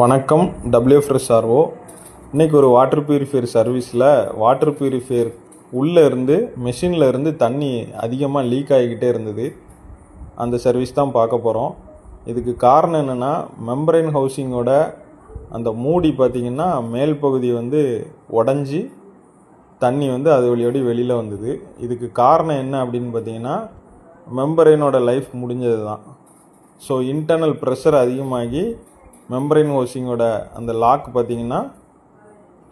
வணக்கம் டபிள்யூஎஃப்எஸ்ஆர்ஓ இன்றைக்கி ஒரு வாட்டர் பியூரிஃபையர் சர்வீஸில் வாட்டர் பியூரிஃபையர் உள்ளே இருந்து மெஷினில் இருந்து தண்ணி அதிகமாக லீக் ஆகிக்கிட்டே இருந்தது. அந்த சர்வீஸ் தான் பார்க்க போகிறோம் இதுக்கு காரணம் என்னென்னா மெம்பரைன் ஹவுசிங்கோட அந்த மூடி பார்த்திங்கன்னா மேல் பகுதி வந்து உடஞ்சி தண்ணி வந்து அது வழியோடி வெளியில் வந்தது. இதுக்கு காரணம் என்ன அப்படின்னு பார்த்தீங்கன்னா மெம்பரைனோட லைஃப் முடிஞ்சது தான் ஸோ இன்டர்னல் ப்ரெஷர் அதிகமாகி மெம்பரைன் ஹோசிங்கோட அந்த லாக் பார்த்தீங்கன்னா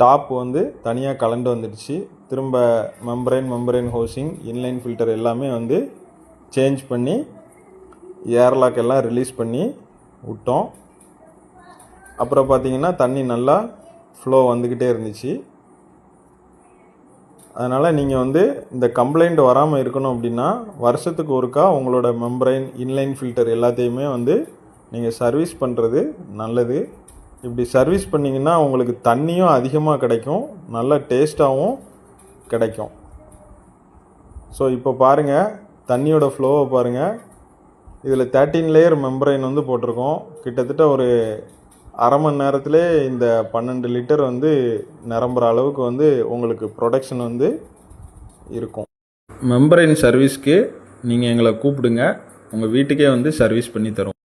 டாப் வந்து தனியாக கலண்டு வந்துடுச்சு. திரும்ப membrane membrane housing inline filter எல்லாமே வந்து சேஞ்ச் பண்ணி ஏர்லாக் எல்லாம் ரிலீஸ் பண்ணி விட்டோம். அப்புறம் பார்த்தீங்கன்னா தண்ணி நல்லா ஃப்ளோ வந்துக்கிட்டே இருந்துச்சு. அதனால் நீங்கள் வந்து இந்த கம்ப்ளைண்ட் வராமல் இருக்கணும் அப்படின்னா வருஷத்துக்கு ஒருக்கா உங்களோட மெம்பரைன் இன்லைன் ஃபில்டர் எல்லாத்தையுமே வந்து நீங்கள் சர்வீஸ் பண்ணுறது நல்லது. இப்படி சர்வீஸ் பண்ணிங்கன்னா உங்களுக்கு தண்ணியும் அதிகமாக கிடைக்கும். நல்ல டேஸ்ட்டாகவும் கிடைக்கும். ஸோ இப்போ பாருங்கள் தண்ணியோட ஃப்ளோவை பாருங்கள் இதில் தேர்ட்டீன் லேயர் மெம்பரைன் வந்து போட்டிருக்கோம். கிட்டத்தட்ட ஒரு அரை மணி நேரத்திலே இந்த பன்னெண்டு லிட்டர் வந்து நிரம்புற அளவுக்கு வந்து உங்களுக்கு ப்ரொடக்ஷன் வந்து இருக்கும். மெம்பரைன் சர்வீஸ்க்கு நீங்கள் எங்களை கூப்பிடுங்க. உங்கள் வீட்டுக்கே வந்து சர்வீஸ் பண்ணி தருவோம்.